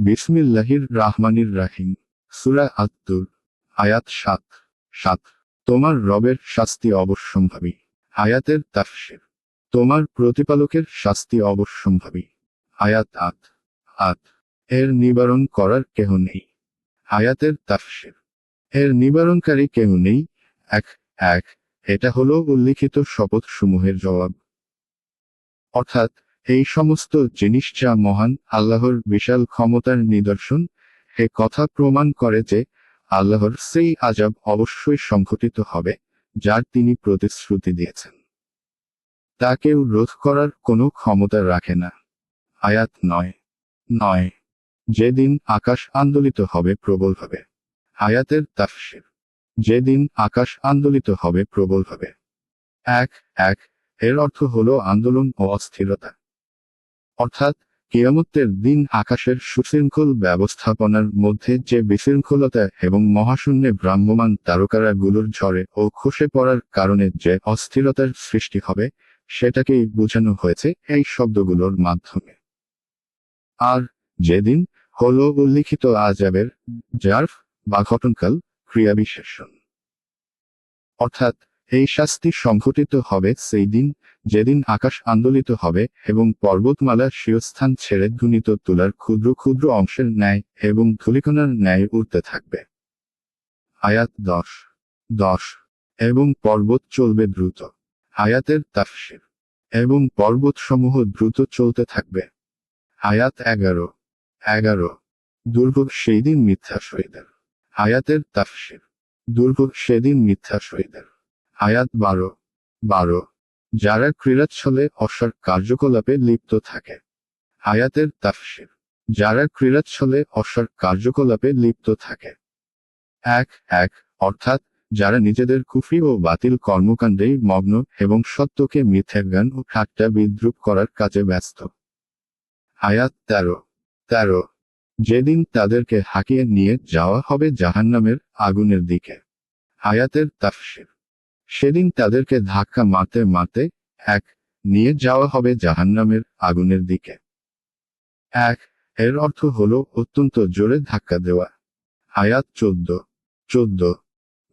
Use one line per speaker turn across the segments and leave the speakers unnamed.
বিসমিল্লাহির রাহমানির রাহিম। সুরা আত্তুর, আয়াত সাত। সাত, তোমার রবের শাস্তি অবশ্যম্ভাবী। আয়াতের তাফসির, তোমার প্রতিপালকের শাস্তি অবশ্যম্ভাবী। আয়াত আত আত এর নিবারণ করার কেহ নেই। আয়াতের তাফসির, এর নিবারণকারী কেউ নেই। এক এক, এটা হলো উল্লিখিত শপথ সমূহের জবাব। অর্থাৎ এই সমস্ত জিনিস যা মহান আল্লাহর বিশাল ক্ষমতার নিদর্শন হে কথা প্রমাণ করে যে আল্লাহর সেই আজাব অবশ্যই সংঘটিত হবে, যার তিনি প্রতিশ্রুতি দিয়েছেন। তা কেউ রোধ করার কোনো ক্ষমতা রাখে না। আয়াত নয়। নয়। যেদিন আকাশ আন্দোলিত হবে প্রবলভাবে আয়াতের তাফসির। যেদিন আকাশ আন্দোলিত হবে প্রবলভাবে এক এক। এর অর্থ হলো আন্দোলন ও অস্থিরতা। অর্থাৎ কিয়ামতের দিন আকাশের সুশৃঙ্খল ব্যবস্থাপনার মধ্যে যে বিশৃঙ্খলতা এবং মহাশূন্যে ভ্রাম্যমান তারকারা গুলোর ঝড়ে ও খসে পড়ার কারণে যে অস্থিরতার সৃষ্টি হবে, সেটাকেই বোঝানো হয়েছে এই শব্দগুলোর মাধ্যমে। আর যেদিন হল উল্লিখিত আজাবের জার্ফ বা ঘটনকাল ক্রিয়াবিশেষণ। অর্থাৎ এই শাস্তি সংঘটিত হবে সেই দিন, যেদিন আকাশ আন্দোলিত হবে এবং পর্বতমালা শিরস্থান ছেড়ে ধুনিত তুলার ক্ষুদ্র ক্ষুদ্র অংশের ন্যায় এবং ধুলিকণার ন্যায় উঠতে থাকবে। আয়াত দশ। দশ। এবং পর্বত চলবে দ্রুত। আয়াতের তাফসির। এবং পর্বতসমূহ দ্রুত চলতে থাকবে। আয়াত এগারো। এগারো। দুর্ভোগ সেই দিন মিথ্যা শহীদের আয়াতের তাফসির। দুর্ভোগ সেদিন মিথ্যা শহীদের আয়াত বারো। বারো। যারা ক্রীড়াচ্ছলে অসার কার্যকলাপে লিপ্ত থাকে। আয়াতের তাফসির। যারা ক্রীড়াচ্ছলে অসার কার্যকলাপে লিপ্ত থাকে। এক এক। অর্থাৎ, যারা নিজেদের কুফি ও বাতিল কর্মকাণ্ডেই মগ্ন এবং সত্যকে মিথ্যা জ্ঞান ও ঠাট্টা বিদ্রুপ করার কাজে ব্যস্ত। আয়াত তেরো। তেরো। যেদিন তাদেরকে হাঁকিয়ে নিয়ে যাওয়া হবে জাহান্নামের আগুনের দিকে। আয়াতের তাফসির। সেদিন তাদেরকে ধাক্কা মারতে মারতে এক, নিয়ে যাওয়া হবে জাহান্নামের আগুনের দিকে। এক, এর অর্থ হলো অত্যন্ত জোরে ধাক্কা দেওয়া। আয়াত চোদ্দ চোদ্দ।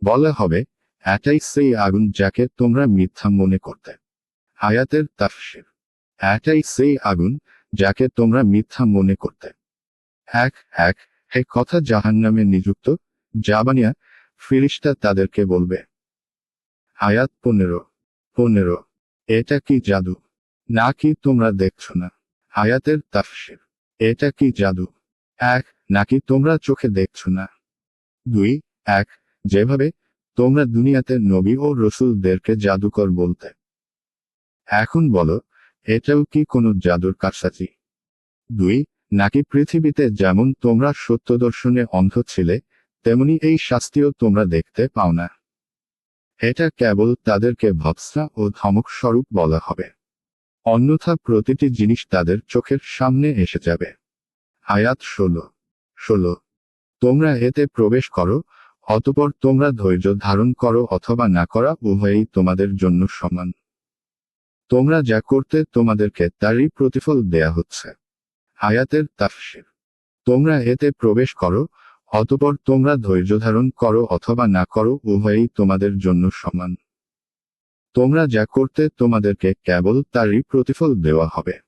বলা হবে, এটাই সেই আগুন যাকে তোমরা মিথ্যা মনে করতে। আয়াতের তাফসির, এটাই সেই আগুন যাকে তোমরা মিথ্যা মনে করতে। এক এক হে কথা জাহান্নামে নিযুক্ত জাবানিয়া ফিরিস্তা তাদেরকে বলবে আয়াত পনেরো পনেরো। এটা কি জাদু? নাকি তোমরা দেখছ না? আয়াতের তাফসির। এটা কি জাদু? এক নাকি তোমরা চোখে দেখছ না? দুই, এক, যেভাবে তোমরা দুনিয়াতে নবী ও রসুলদেরকে জাদুকর বলতে। এখন বলো, এটাও কি কোনো জাদুর কারসাজি? দুই নাকি পৃথিবীতে যেমন তোমরা সত্য দর্শনে অন্ধ ছিলে, তেমনি এই শাস্তিও তোমরা দেখতে পাও না? এটা কেবল তাদেরকে ভৎসা ও ধমক স্বরূপ বলা হবে। অন্যথা প্রতিটি জিনিস তাদের চোখের সামনে এসে যাবে। আয়াত ষোলো। ষোলো। তোমরা এতে প্রবেশ করো, অতপর তোমরা ধৈর্য ধারণ করো অথবা না করা উভয়ই তোমাদের জন্য সমান। তোমরা যা করতে তোমাদেরকে তারই প্রতিফল দেয়া হচ্ছে। আয়াতের তাফসির। তোমরা এতে প্রবেশ করো অতপর তোমরা ধৈর্য ধারণ করো অথবা না করো, উভয়ই তোমাদের জন্য সমান। তোমরা যা করতে তোমাদেরকে কেবল তারই প্রতিফল দেওয়া হবে।